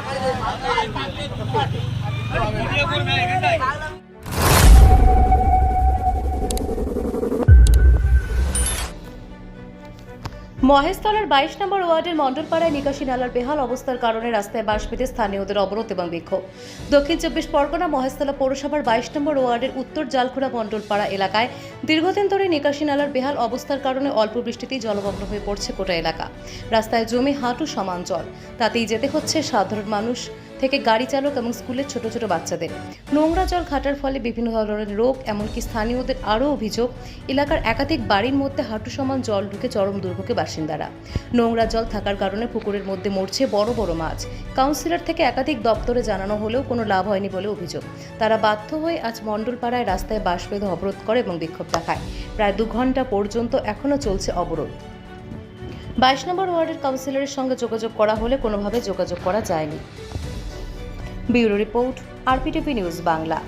Thank you. মহেশতলার বাইশ নম্বর ওয়ার্ডের মণ্ডলপাড়ায় নিকাশি নালার বেহাল অবস্থার কারণে রাস্তায় বাস পেতে স্থানীয়দের অবরোধ এবং বিক্ষোভ। দক্ষিণ চব্বিশ পরগনা মহেশতলা পৌরসভার বাইশ নম্বর ওয়ার্ডের উত্তর জালখোড়া মন্ডলপাড়া এলাকায় দীর্ঘদিন ধরে নিকাশি নালার বেহাল অবস্থার কারণে অল্প বৃষ্টিতেই জলমগ্ন হয়ে পড়ছে গোটা এলাকা। রাস্তায় জমি হাঁটু সমান জল। তাতেই যেতে হচ্ছে সাধারণ মানুষ। থেকে গাড়ি চালক এবং স্কুলের ছোট ছোট বাচ্চাদের। নোংরা জল ঘাটার ফলে বিভিন্ন ধরনের রোগ, এমনকি স্থানীয়দের আরও অভিযোগ, এলাকার একাধিক বাড়ির মধ্যে হাঁটু সমান জল ঢুকে চরম দুর্ভোগে বাসিন্দারা। নোংরা জল থাকার কারণে পুকুরের মধ্যে মরছে বড় বড় মাছ। কাউন্সিলর থেকে একাধিক দপ্তরে জানানো হলেও কোনো লাভ হয়নি বলে অভিযোগ। তারা বাধ্য হয়ে আজ মণ্ডলপাড়ায় রাস্তায় বাস বেঁধে অবরোধ করে এবং বিক্ষোভ দেখায়। প্রায় দু ঘণ্টা পর্যন্ত এখনও চলছে অবরোধ। বাইশ নম্বর ওয়ার্ডের কাউন্সিলরের সঙ্গে যোগাযোগ করা হলে কোনোভাবে যোগাযোগ করা যায়নি। Bureau report, RPTV news Bangla.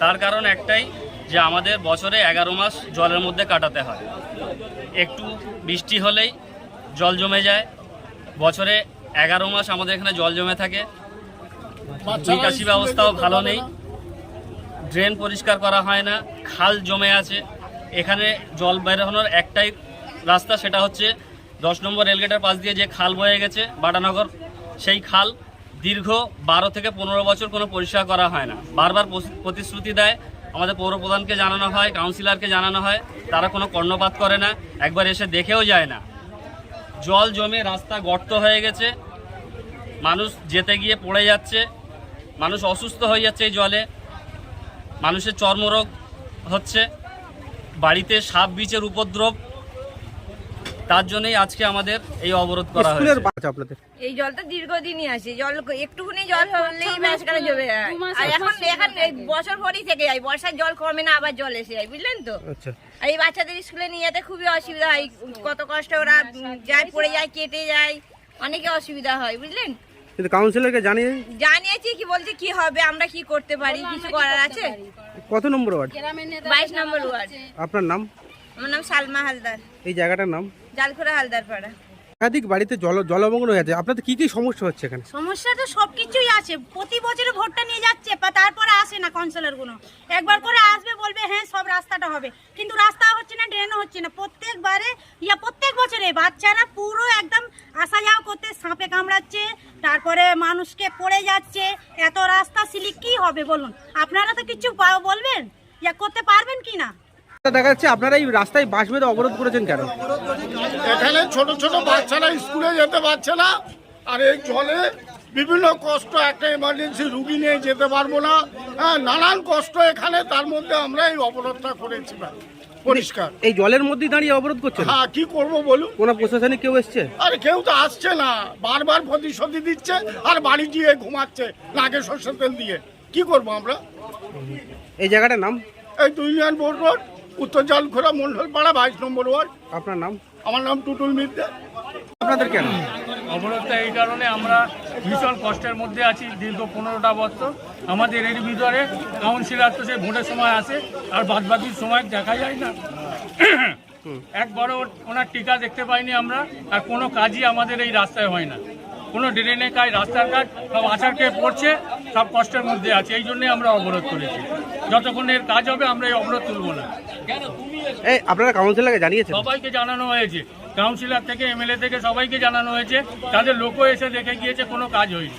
তার কারণ একটাই, যে আমাদের বছরে এগারো মাস জলের মধ্যে কাটাতে হয়। একটু বৃষ্টি হলেই জল জমে যায়। বছরে এগারো মাস আমাদের এখানে জল জমে থাকে। নিকাশি ব্যবস্থাও ভালো নেই। ড্রেন পরিষ্কার করা হয় না, খাল জমে আছে। এখানে জল বেরোনোর একটাই রাস্তা, সেটা হচ্ছে দশ নম্বর রেলগেটের পাশ দিয়ে যে খাল বয়ে গেছে বাটানগর, সেই খাল দীর্ঘ বারো থেকে পনেরো বছর কোনো পরিষ্কার করা হয় না। বারবার প্রতিশ্রুতি দেয়, আমাদের পৌর প্রধানকে জানানো হয়, কাউন্সিলরকে জানানো হয়, তারা কোনো কর্ণপাত করে না, একবার এসে দেখেও যায় না। জল জমে রাস্তা গর্ত হয়ে গেছে, মানুষ যেতে গিয়ে পড়ে যাচ্ছে, মানুষ অসুস্থ হয়ে যাচ্ছে এই জলে, মানুষের চর্মরোগ হচ্ছে, বাড়িতে সাপ, বিচের উপদ্রব তার জন্যই আজকে আমাদের এই অবরোধ করা স্কুলের হয়েছে। আপনাদের? এই জলটা দীর্ঘদিনই আসে জল একটুখানি জল হলেই ম্যাচখানে জমে যায়। আর এখন এখন বছর ভরই থেকে যায় বর্ষার জল কমে না আবার জল এসে যায় বুঝলেন তো? আচ্ছা। আর এই বাচ্চাদের স্কুলে নিয়ে যেতে খুবই অসুবিধা হয় কত কষ্ট ওরা যায় পড়ে যায় কেটে যায় অনেকে অসুবিধা হয় বুঝলেন? কিন্তু কাউন্সিলরকে জানিয়ে? জানিয়েছি কি বলছে কি হবে আমরা কি করতে পারি কিছু করার আছে? কত নম্বর ওয়ার্ড? বাইশ নম্বর ওয়ার্ড। আপনার নাম? আমার নাম সালমা হালদার। এই জায়গাটার নাম? জালখোরা হালদার পাড়া একাধিক বাড়িতে জল জলমগ্ন হয়ে আছে। আপনাদের কি কি সমস্যা হচ্ছে এখানে? সমস্যা তো সব কিছুই আছে। প্রতি বছরে ভোটটা নিয়ে যাচ্ছে বা তারপরে আসে না কাউন্সিলরগুলো। একবার করে আসবে বলবে হ্যাঁ সব রাস্তাটা হবে। কিন্তু রাস্তা হচ্ছে না ড্রেনও হচ্ছে না। প্রত্যেকবারে ইয়া প্রত্যেক বছরে বাচ্চারা পুরো একদম আসা যাওয়া করতে সাপে কামড়াচ্ছে তারপরে মানুষকে পড়ে যাচ্ছে। এত রাস্তা সিলিক কি হবে বলুন? আপনারা তো কিছু বলবেন? ইয়া করতে পারবেন কি না? দেখা যাচ্ছে আপনারা এই রাস্তায় বাস বেঁধে অবরোধ করেছেন কেন? এখানে ছোট ছোট বাচ্চারা স্কুলে যেতে পারছে না আর এই জলে বিভিন্ন কষ্ট একটা এমার্জেন্সি রুগী নিয়ে যেতে পারব না। হ্যাঁ নানান কষ্ট এখানে তার মধ্যে আমরা এই অবরোধটা করেছি পরিষ্কার। এই জলের মধ্যে দাঁড়িয়ে অবরোধ করছে হ্যাঁ কি করব বলুন? কোনো প্রশাসনিক কেউ এসছে? আরে কেউ তো আসছে না। বারবার প্রতিশ্রুতি দিচ্ছে আর বাড়ি গিয়ে ঘুমাচ্ছে নাকে সর্ষের তেল দিয়ে। কি করব আমরা? এই জায়গাটার নাম? এই দুই ইউনিয়ন বোর্ড রোড। উত্তর জলখোরা মন্ডলপাড়া বাইশ নম্বর ওয়ার্ড। আপনার নাম? আমার নাম টুটুল মিদ্দা আপনাদের কেন? অবরোধটা এই কারণে আমরা ভীষণ কষ্টের মধ্যে আছি দীর্ঘ পনেরোটা বছর। আমাদের এর ভিতরে কাউন্সিলর তো সে ভোটের সময় আসে আর বাদ বাকির সময় দেখা যায় না। একবারও ওনার টিকা দেখতে পাইনি আমরা আর কোনো কাজই আমাদের এই রাস্তায় হয় না। কোনো ড্রেনের কাজ রাস্তার কাজ সব আচার খেয়ে পড়ছে সব কষ্টের মধ্যে আছে এই জন্যই আমরা অবরোধ করেছি। যতক্ষণ এর কাজ হবে আমরা এই অবরোধ তুলব না। এই আপনারা কাউন্সিলরকে জানিয়েছেন? সবাইকে জানানো হয়েছে। কাউন্সিলর থেকে এমএলএ থেকে সবাইকে জানানো হয়েছে। তাদের লোকও এসে দেখে গিয়েছে কোনো কাজ হয়নি।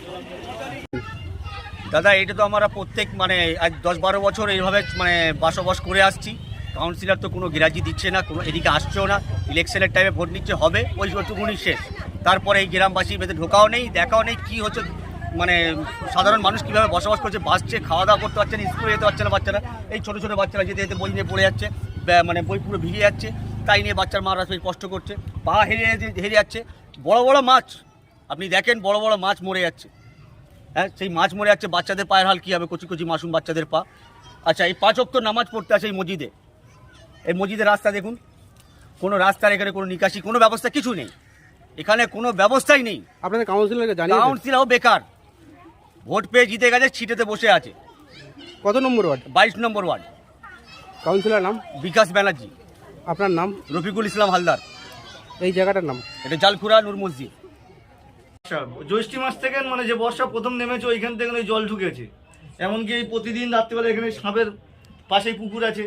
দাদা এটা তো আমরা প্রত্যেক মানে আজ দশ বারো বছর এইভাবে মানে বসবাস করে আসছি। কাউন্সিলর তো কোনো গ্রাজি দিচ্ছে না কোনো এদিকে আসছেও না। ইলেকশনের টাইমে ভোট নিচ্ছে হবে ওই ওইটুকুনি শেষ। তারপরে এই গ্রামবাসী ভেতরে ঢোকাও নেই দেখাও নেই কী হচ্ছে মানে সাধারণ মানুষ কীভাবে বসবাস করছে বাসছে খাওয়া দাওয়া করতে পারছে না স্কুলে যেতে পারছে না বাচ্চারা এই ছোটো ছোটো বাচ্চারা যেতে যেতে বই নিয়ে পড়ে যাচ্ছে মানে বই পুরো ভিজে যাচ্ছে তাই নিয়ে বাচ্চার মারা বেশ কষ্ট করছে পা হেরে হেরে যাচ্ছে বড় বড় মাছ আপনি দেখেন বড় বড় মাছ মরে যাচ্ছে হ্যাঁ সেই মাছ মরে যাচ্ছে বাচ্চাদের পায়ের হাল কী হবে কচি কচি মাসুম বাচ্চাদের পা আচ্ছা এই পাঁচ অক্ত নামাজ পড়তে আছে এই মসজিদে এই মসজিদের রাস্তা দেখুন কোনো রাস্তার এখানে কোনো নিকাশি কোনো ব্যবস্থা কিছু নেই এখানে কোনো ব্যবস্থাই নেই। আপনাদের কাউন্সিলরকে জানিয়েছেন? কাউন্সিলও বেকার। ভোট পেয়ে জিতে গেছে ছিটেতে বসে আছে। কত নম্বর ওয়ার্ড? বাইশ নম্বর ওয়ার্ড। কাউন্সিলর নাম? বিকাশ ব্যানার্জি। আপনার নাম? রফিকুল ইসলাম হালদার। এই জায়গাটার নাম? এটা জালকুড়া নূর মসজিদ। আচ্ছা জ্যৈষ্ঠী মাস থেকে মানে যে বর্ষা প্রথম নেমেছে ওইখান থেকে ওই জল ঢুকেছে। এমনকি এই প্রতিদিন রাত্রিবেলা এখানে সাপের পাশেই পুকুর আছে।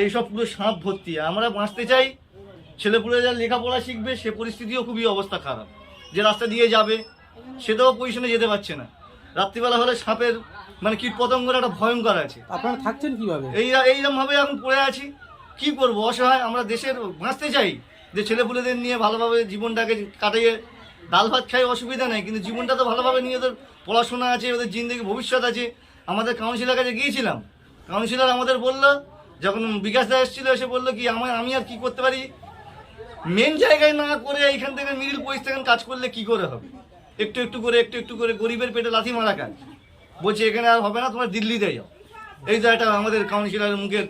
এই সব পুরো সাপ ভর্তি। আমরা বাঁচতে চাই ছেলেপুলে যা লেখাপড়া শিখবে সে পরিস্থিতিও খুবই অবস্থা খারাপ। যে রাস্তা দিয়ে যাবে সেটাও পজিশনে যেতে পারছে না। রাত্রিবেলা হলে সাপের মানে কীট পতঙ্গের একটা ভয়ঙ্কর আছে। আপনারা থাকছেন কীভাবে? এই এইরকম ভাবে এখন পড়ে আছি। কি করব? অসহায় আমরা দেশের বাঁচতে চাই। যে ছেলেপুলেদের নিয়ে ভালোভাবে জীবনটাকে কাটিয়ে ডাল ভাত খাই অসুবিধা নেই কিন্তু জীবনটা তো ভালোভাবে নিয়ে ওদের পড়াশোনা আছে ওদের জিন্দগি ভবিষ্যৎ আছে। আমাদের কাউন্সিলার কাছে গিয়েছিলাম। কাউন্সিলর আমাদের বলল যখন বিকাশ দা এসেছিল এসে বলল কি আমার আমি আর কি করতে পারি? মেন জায়গায় না করে এইখান থেকে মিডিল পজিশন কাজ করলে কি করে হবে? একটু একটু করে একটু একটু করে গরিবের পেটে লাথি মারা কাজ বলছে এখানে আর হবে না তোমরা দিল্লিতে যাও। এই তো একটা আমাদের কাউন্সিলরের মুখের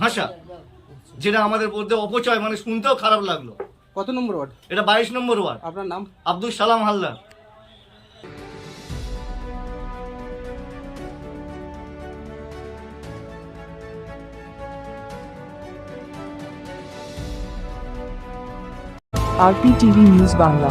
ভাষা যেটা আমাদের মধ্যে অপচয় মানে শুনতেও খারাপ লাগল। কত নম্বর ওয়ার্ড? এটা বাইশ নম্বর ওয়ার্ড। আপনার নাম? আব্দুল সালাম হালদার। RPTV news Bangla